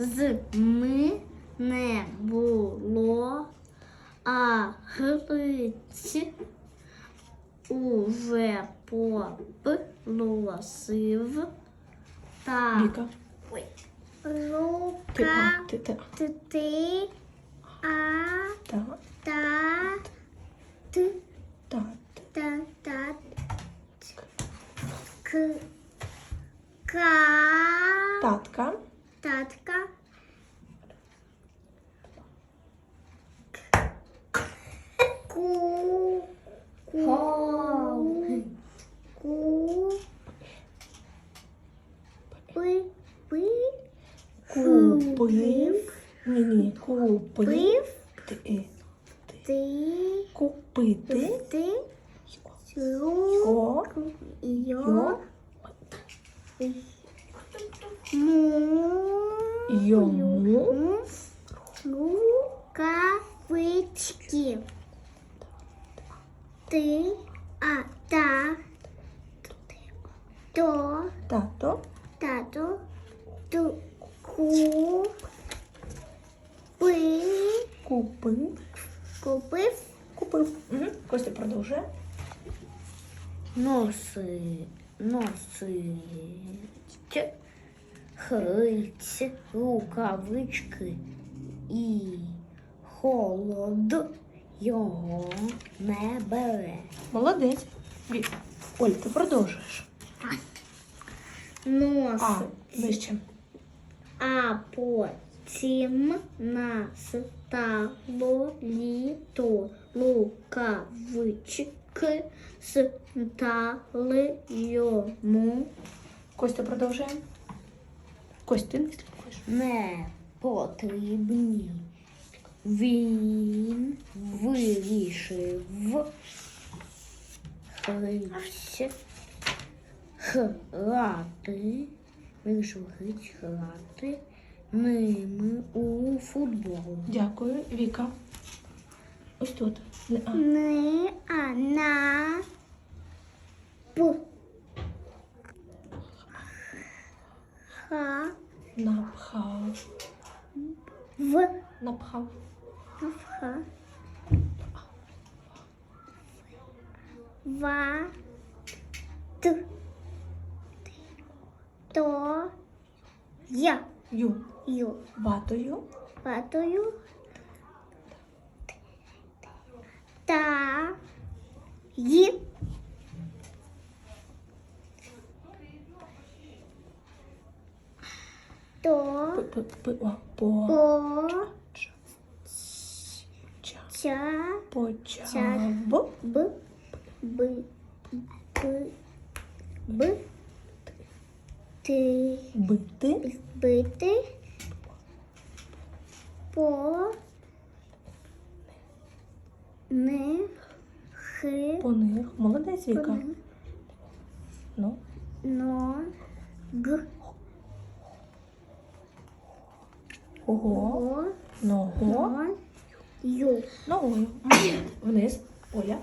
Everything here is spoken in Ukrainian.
з ми не було, а Гриць уже попросив та Віка. Ой. Ти, а, ти, ти. ти, ти а та ти та та к ка Татка. татка ку ку ку пи пи Купив. Ні, ні, купив. пив Ти. ти Купити. ти йо Йо. му Йому. рукавички. Ти, а та, то, Тато. тато, ту, ку, пи, Купив. купив, Купив. Угу. Костя продовжує. носи, носить, хриць, рукавички і холод його не бере. Молодець. Оль, ти продовжуєш. Нос, А, вище. а потім настало літо, рукавички стали йому Костя продовжує. Костя, ти не слухаєш. не потрібні. Він вирішив хрить грати, вирішив грати ними у футбол. Дякую, Віка. Ось тут. Не а. Не а на п ха Напхав. в Напхав. ха ва т то я Ю. ю Ватою. ватою та й то П- п- о, По. по Ча. ча Почав. б б б б ти Бити. бити по не хи По них. Молодець, Віка. Ну. но г Ого. о Ногу. ю Ногою. Вниз. Оля.